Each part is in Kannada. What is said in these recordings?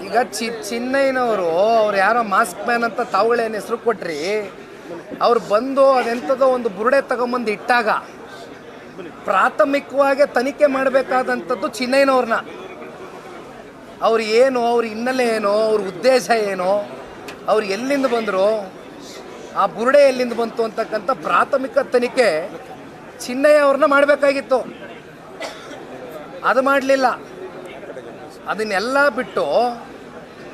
ಈಗ ಚಿ ಚಿನ್ನಯ್ಯನವರು, ಅವ್ರು ಯಾರೋ ಮಾಸ್ಕ್ ಮ್ಯಾನ್ ಅಂತ ತಾವುಗಳೇನು ಹೆಸರು ಕೊಟ್ರಿ, ಅವ್ರು ಬಂದು ಅದೆಂಥದೋ ಒಂದು ಬುರುಡೆ ತಗೊಂಬಂದು ಇಟ್ಟಾಗ ಪ್ರಾಥಮಿಕವಾಗಿ ತನಿಖೆ ಮಾಡಬೇಕಾದಂಥದ್ದು ಚಿನ್ನಯ್ಯನವ್ರನ್ನ. ಅವ್ರು ಏನು, ಅವ್ರ ಹಿನ್ನೆಲೆ ಏನು, ಅವ್ರ ಉದ್ದೇಶ ಏನು, ಅವ್ರು ಎಲ್ಲಿಂದ ಬಂದರು, ಆ ಬುರುಡೆ ಎಲ್ಲಿಂದ ಬಂತು ಅಂತಕ್ಕಂಥ ಪ್ರಾಥಮಿಕ ತನಿಖೆ ಚಿನ್ನಯ್ಯ ಅವ್ರನ್ನ ಮಾಡಬೇಕಾಗಿತ್ತು. ಅದು ಮಾಡಲಿಲ್ಲ. ಅದನ್ನೆಲ್ಲ ಬಿಟ್ಟು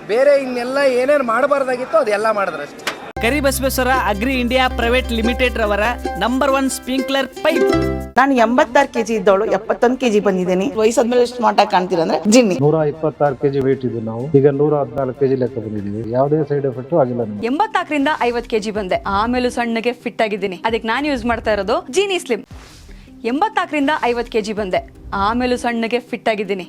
ಬೇರೆ ಇನ್ನೆಲ್ಲ ಏನೇನು ಮಾಡಬಾರ್ದಾಗಿತ್ತು ಅದೆಲ್ಲ ಮಾಡಿದ್ರೆ ಅಷ್ಟೇ. Karibasaveshwara agri India private limited ರವರ ನಂಬರ್ ಒನ್ ಸ್ಪ್ರಿಂಕ್ಲರ್ ಪೈಪ್. ನಾನು ಎಂಬತ್ತಾರು ಕೆಜಿ ಇದ್ದವಳು ಎಪ್ಪತ್ತೊಂದು ಕೆಜಿ ಬಂದಿದ್ದೀನಿ. ವಯಸ್ಸಾದ್ಮೇಲೆ ಎಷ್ಟು ಮಾಟ ಕಾಣ್ತೀರ ಅಂದ್ರೆ ಜಿನ್ನಿ. ನೂರ ಇಪ್ಪತ್ತಾರು ಕೆಜಿ ವೇಟ್ ಇದ್ದು ನಾವು. ಈಗ ನೂರ ಹದಿನಾಲ್ಕು ಕೆಜಿ ಲೆಕ್ಕ ಬಂದಿದ್ದೀವಿ. ಯಾವುದೇ ಸೈಡ್ ಎಫೆಕ್ಟ್ ಆಗಿಲ್ಲ ನಮಗೆ. ಎಂಬತ್ತಾಕರಿಂದ ಐವತ್ತು ಕೆಜಿ ಬಂದೆ. ಆಮೇಲೆ ಸಣ್ಣಗೆ ಫಿಟ್ ಆಗಿದ್ದೀನಿ. ಅದಕ್ಕೆ ನಾನು ಯೂಸ್ ಮಾಡ್ತಾ ಇರೋದು ಜೀನಿ ಸ್ಲಿಮ್ ಎಂಬತ್ತಾಕರಿಂದ ಐವತ್ತು ಕೆಜಿ ಬಂದೆ. ಆಮೇಲೂ ಸಣ್ಣಗೆ ಫಿಟ್ ಆಗಿದ್ದೀನಿ.